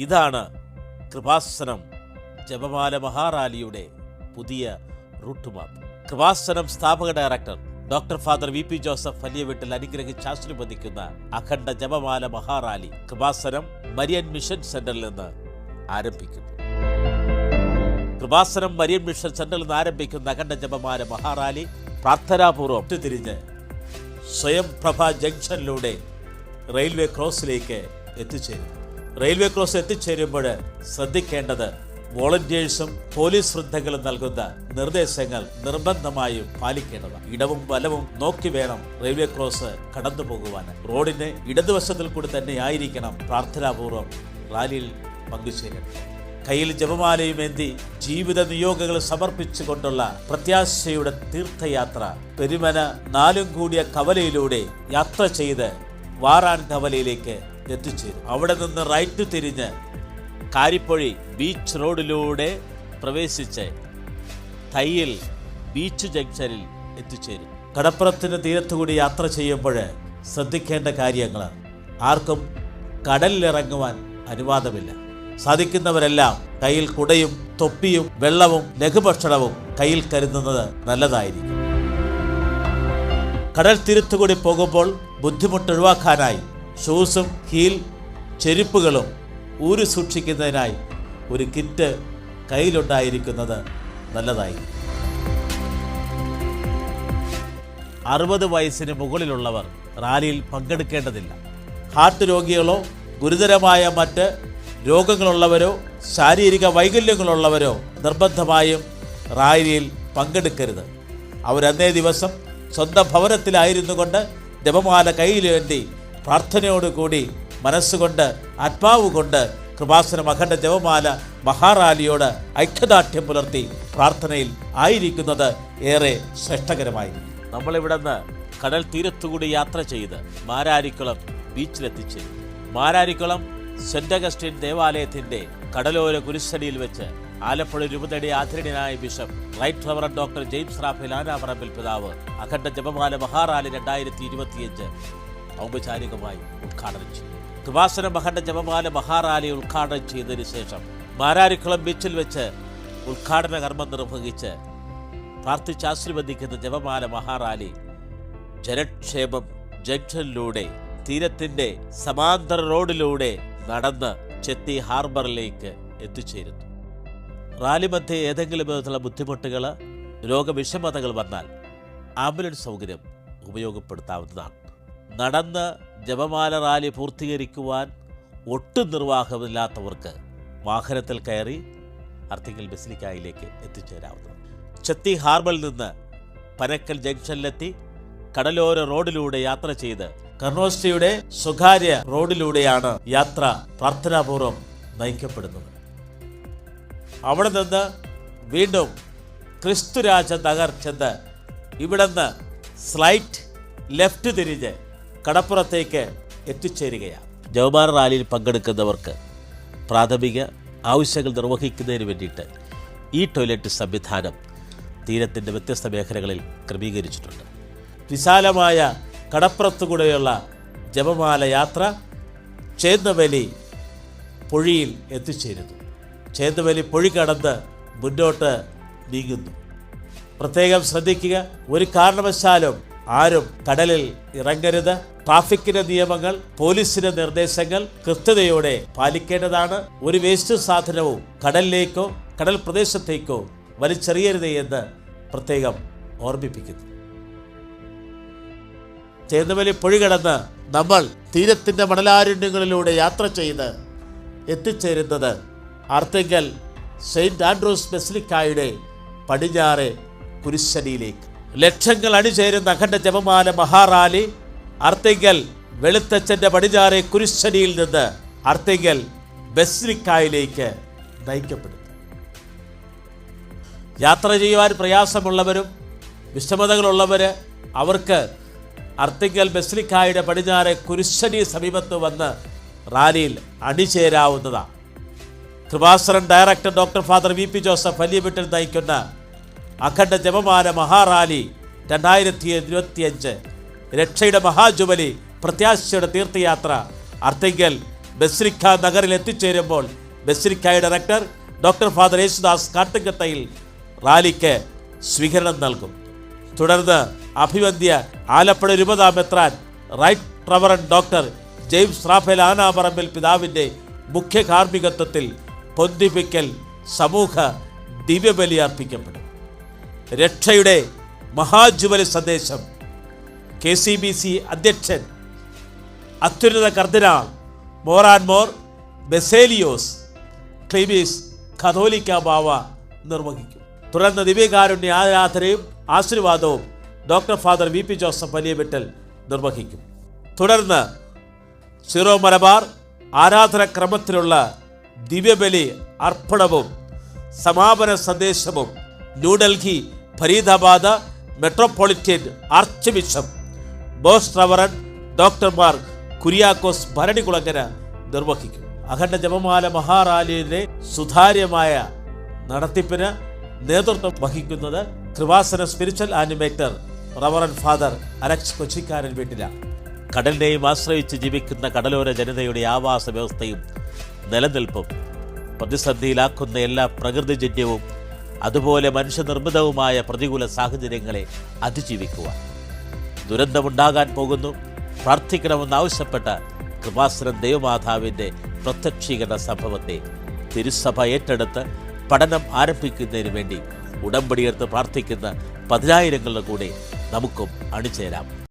ഇതാണ് കൃപാസനം ജപമാല മഹാറാലിയുടെ പുതിയ റൂട്ട് മാപ്പ് കൃപാസനം സ്ഥാപക director doctor father V P Joseph Valiyaveettil അനുഗ്രഹിച്ച് ആശീർവദിക്കുന്ന അഖണ്ഡ ജപമാല മഹാറാലി കൃപാസനം മരിയൻ മിഷൻ സെന്ററിൽ നിന്ന് ആരംഭിക്കുന്നു. കൃപാസനം മരിയൻ മിഷൻ സെന്ററിൽ നിന്ന് ആരംഭിക്കുന്ന അഖണ്ഡ ജപമാല മഹാറാലി പ്രാർത്ഥനാപൂർവം തിരിഞ്ഞ് സ്വയം പ്രഭ ജംഗ്ഷനിലൂടെ റെയിൽവേ ക്രോസിലേക്ക് എത്തിച്ചേരും റെയിൽവേ ക്രോസ് എത്തിച്ചേരുമ്പോൾ ശ്രദ്ധിക്കേണ്ടത് വോളണ്ടിയേഴ്സും പോലീസ് വൃദ്ധങ്ങളും നൽകുന്ന നിർദ്ദേശങ്ങൾ നിർബന്ധമായും പാലിക്കേണ്ടതാണ്. ഇടവും വലവും നോക്കി വേണം റെയിൽവേ ക്രോസ് കടന്നു പോകുവാൻ. റോഡിന് ഇടതുവശത്തിൽ കൂടി തന്നെ ആയിരിക്കണം പ്രാർത്ഥനാപൂർവം റാലിയിൽ പങ്കുചേരേണ്ടത് കയ്യിൽ ജപമാലയുമേന്തി ജീവിത നിയോഗങ്ങൾ സമർപ്പിച്ചുകൊണ്ടുള്ള പ്രത്യാശയുടെ തീർത്ഥയാത്ര പെരുമന നാലും കൂടിയ കവലയിലൂടെ യാത്ര ചെയ്ത് വാറാൻ കവലയിലേക്ക് എത്തിച്ചേരും. അവിടെ നിന്ന് റൈറ്റ് തിരിഞ്ഞ് കാരിപ്പൊഴി ബീച്ച് റോഡിലൂടെ പ്രവേശിച്ച് തയ്യിൽ ബീച്ച് ജംഗ്ഷനിൽ എത്തിച്ചേരും. കടപ്പുറത്തിന് തീരത്തുകൂടി യാത്ര ചെയ്യുമ്പോൾ ശ്രദ്ധിക്കേണ്ട കാര്യങ്ങൾ ആർക്കും കടലിലിറങ്ങുവാൻ അനുവാദമില്ല. സാധിക്കുന്നവരെല്ലാം കയ്യിൽ കുടയും തൊപ്പിയും വെള്ളവും ലഘുഭക്ഷണവും കയ്യിൽ കരുതുന്നത് നല്ലതായിരിക്കും. കടൽ തിരുത്തുകൂടി പോകുമ്പോൾ ബുദ്ധിമുട്ട് ഒഴിവാക്കാനായി ഷൂസും ഹീൽ ചെരുപ്പുകളും ഊരി സൂക്ഷിക്കുന്നതിനായി ഒരു കിറ്റ് കയ്യിലുണ്ടായിരിക്കുന്നത് നല്ലതായി അറുപത് വയസ്സിന് മുകളിലുള്ളവർ റാലിയിൽ പങ്കെടുക്കേണ്ടതില്ല. ഹാർട്ട് രോഗികളോ ഗുരുതരമായ മറ്റ് രോഗങ്ങളുള്ളവരോ ശാരീരിക വൈകല്യങ്ങളുള്ളവരോ നിർബന്ധമായും റാലിയിൽ പങ്കെടുക്കരുത്. അവരന്നേ ദിവസം സ്വന്തം ഭവനത്തിലായിരുന്നു കൊണ്ട് ജപമാല കയ്യിലേന്തി പ്രാർത്ഥനയോടുകൂടി മനസ്സുകൊണ്ട് ആത്മാവ് കൊണ്ട് കൃപാസന മകന്റെ ജപമാല മഹാറാലിയോട് ഐക്യദാർഢ്യം പുലർത്തി പ്രാർത്ഥനയിൽ ആയിരിക്കുന്നത് ഏറെ ശ്രേഷ്ഠകരമായി. നമ്മളിവിടെ നിന്ന് കടൽ തീരത്തുകൂടി യാത്ര ചെയ്ത് മാരാരിക്കുളം ബീച്ചിലെത്തിച്ച് മാരാരിക്കുളം സെന്റ് അഗസ്റ്റിൻ ദേവാലയത്തിന്റെ കടലോര കുരിശടിയിൽ വെച്ച് ആലപ്പുഴ രൂപതയുടെ ആദരണീയനായ bishop right reverend doctor James Raphael Anaparambil പിതാവ് അഖണ്ഡ ജപമാല മഹാറാലി രണ്ടായിരത്തി ഇരുപത്തിയഞ്ച് ഔപചാരികമായി ഉദ്ഘാടനം ചെയ്തു. തുവാസന മഹന്റെ ജപമാല മഹാറാലി ഉദ്ഘാടനം ചെയ്തതിനു ശേഷം മാരാരിക്കുളം ബീച്ചിൽ വെച്ച് ഉദ്ഘാടന കർമ്മം നിർവഹിച്ച് പ്രാർത്ഥിച്ചാശീർവദിക്കുന്ന ജപമാല മഹാറാലി ജനക്ഷേമം ജംഗ്ഷനിലൂടെ തീരത്തിന്റെ സമാന്തര റോഡിലൂടെ നടന്ന് ചെത്തി ഹാർബറിലേക്ക് എത്തിച്ചേരുന്നു. റാലി മധ്യേ ഏതെങ്കിലും വിധത്തിലുള്ള ബുദ്ധിമുട്ടുകൾ രോഗവിഷമതകൾ വന്നാൽ ആംബുലൻസ് സൗകര്യം ഉപയോഗപ്പെടുത്താവുന്നതാണ്. നടന്ന് ജപമാല റാലി പൂർത്തീകരിക്കുവാൻ ഒട്ടും നിർവാഹമില്ലാത്തവർക്ക് വാഹനത്തിൽ കയറി അർത്തിങ്കൽ ബസിലിക്കായിലേക്ക് എത്തിച്ചേരാവുന്നത് ചെത്തി ഹാർബറിൽ നിന്ന് പനക്കൽ ജംഗ്ഷനിലെത്തി കടലോര റോഡിലൂടെ യാത്ര ചെയ്ത് കർണോസ്റ്റിയുടെ സ്വകാര്യ റോഡിലൂടെയാണ് യാത്ര പ്രാർത്ഥനാപൂർവം നയിക്കപ്പെടുന്നത്. അവിടെ നിന്ന് വീണ്ടും ക്രിസ്തുരാജ നഗർ ചെന്ന് ഇവിടുന്ന് സ്ലൈറ്റ് ലെഫ്റ്റ് തിരിഞ്ഞ് കടപ്പുറത്തേക്ക് എത്തിച്ചേരുകയാണ്. ജവബാർ റാലിയിൽ പങ്കെടുക്കുന്നവർക്ക് പ്രാഥമിക ആവശ്യങ്ങൾ നിർവഹിക്കുന്നതിന് വേണ്ടിയിട്ട് ഈ ടോയ്ലറ്റ് സംവിധാനം തീരത്തിന്റെ വ്യത്യസ്ത മേഖലകളിൽ ക്രമീകരിച്ചിട്ടുണ്ട്. വിശാലമായ കടപ്പുറത്തുകൂടെയുള്ള ജപമാല യാത്ര ചേന്നവലി പൊഴിയിൽ എത്തിച്ചേരുന്നു. ചേന്നവലി പൊഴി കടന്ന് മുന്നോട്ട് നീങ്ങുന്നു. പ്രത്യേകം ശ്രദ്ധിക്കുക ഒരു കാരണവശാലും ആരും കടലിൽ ഇറങ്ങരുത്. ട്രാഫിക്കിന്റെ നിയമങ്ങൾ പോലീസിന്റെ നിർദ്ദേശങ്ങൾ കൃത്യതയോടെ പാലിക്കേണ്ടതാണ്. ഒരു വേസ്റ്റ് സാധനവും കടലിലേക്കോ കടൽ പ്രദേശത്തേക്കോ വലിച്ചെറിയരുത് എന്ന് പ്രത്യേകം ഓർമ്മിപ്പിക്കുന്നു. ചേന്നമലി പൊഴി കടന്ന് നമ്മൾ തീരത്തിന്റെ മണലാരണ്യങ്ങളിലൂടെ യാത്ര ചെയ്ത് എത്തിച്ചേരുന്നത് ആർത്തിങ്കൽ സെയിന്റ് ആൻഡ്രൂസ് ബെസ്ലിക്കായുടെ പടിഞ്ഞാറെ കുരിശടിയിലേക്ക്. ലക്ഷങ്ങൾ അണിചേരുന്ന അഖണ്ഡ ജപമാല മഹാറാലി അർത്തിങ്കൽ വെളുത്തച്ഛന്റെ പടിഞ്ഞാറെ കുരിശ്ശനിയിൽ നിന്ന് അർത്തിങ്കൽ ബസ്രിക്കായിലേക്ക് നയിക്കപ്പെടുന്നു. യാത്ര ചെയ്യുവാൻ പ്രയാസമുള്ളവരും വിഷമതകളുള്ളവർ അവർക്ക് അർത്തിങ്കൽ ബസ്രിക്കായുടെ പടിഞ്ഞാറെ കുരിശ്ശനി സമീപത്ത് വന്ന് റാലിയിൽ അണിചേരാവുന്നതാണ്. കൃപാസരൻ director doctor father V P Joseph Valiyaveettil നയിക്കുന്ന അഖണ്ഡ ജപമാല മഹാറാലി രണ്ടായിരത്തി ഇരുപത്തിയഞ്ച് രക്ഷയുടെ മഹാജുബലി പ്രത്യാശയുടെ തീർത്ഥയാത്ര. അർത്തിങ്കൽ ബസ്രിക്ക നഗറിൽ എത്തിച്ചേരുമ്പോൾ ബസ്രിഖായുടെ director doctor father Yesudas Kattukathayil റാലിക്ക് സ്വീകരണം നൽകും. തുടർന്ന് അഭിവന്ധ്യ ആലപ്പുഴ രൂപതാ മെത്രാൻ റൈറ്റ് ട്രവറൻ ഡോക്ടർ ജെയിംസ് റാഫേൽ ആനാപറമ്പിൽ പിതാവിന്റെ മുഖ്യ കാർമ്മികത്വത്തിൽ പൊന്തിപ്പിക്കൽ സമൂഹ ദിവ്യബലി അർപ്പിക്കപ്പെടും. രക്ഷയുടെ മഹാജുബലി സന്ദേശം. കെ സി ബി സി അധ്യക്ഷൻ അത്യുന്നത കർദിനാൾ മോറാൻ മോർ ബെസേലിയോസ് ക്ലീബീസ് കഥോലിക്ക ബാവ നിർവഹിക്കും. തുടർന്ന് ദിവ്യകാരുണ്യ ആരാധനയും ആശീർവാദവും doctor father V P Joseph Valiyaveettil നിർവഹിക്കും. തുടർന്ന് സിറോ മലബാർ ആരാധനക്രമത്തിലുള്ള ദിവ്യബലി അർപ്പണവും സമാപന സന്ദേശവും New Delhi Faridabad metropolitan archbishop ബോസ് റവറൻ ഡോക്ടർമാർ കുര്യാക്കോസ് ഭരണികുളങ്ങര നിർവഹിക്കും. അഖണ്ഡ ജപമാല മഹാറാലിയിലെ സുതാര്യമായ നടത്തിപ്പിന് നേതൃത്വം വഹിക്കുന്നത് Krupasana spiritual animator reverend father Alex Kochikkaran വീട്ടിലാണ് കടലിനെയും ആശ്രയിച്ച് ജീവിക്കുന്ന കടലോര ജനതയുടെ ആവാസ വ്യവസ്ഥയും നിലനിൽപ്പും പ്രതിസന്ധിയിലാക്കുന്ന എല്ലാ പ്രകൃതിജന്യവും അതുപോലെ മനുഷ്യനിർമ്മിതവുമായ പ്രതികൂല സാഹചര്യങ്ങളെ അതിജീവിക്കുവാൻ ദുരന്തമുണ്ടാകാൻ പോകുന്നു. പ്രാർത്ഥിക്കണമെന്നാവശ്യപ്പെട്ട കൃപാസുരൻ ദൈവമാതാവിന്റെ പ്രത്യക്ഷീകരണ സംഭവത്തെ തിരുസഭ ഏറ്റെടുത്ത് പഠനം ആരംഭിക്കുന്നതിന് വേണ്ടി ഉടമ്പടിയെടുത്ത് പ്രാർത്ഥിക്കുന്ന പതിനായിരങ്ങളുടെ കൂടെ നമുക്കും അണിചേരാം.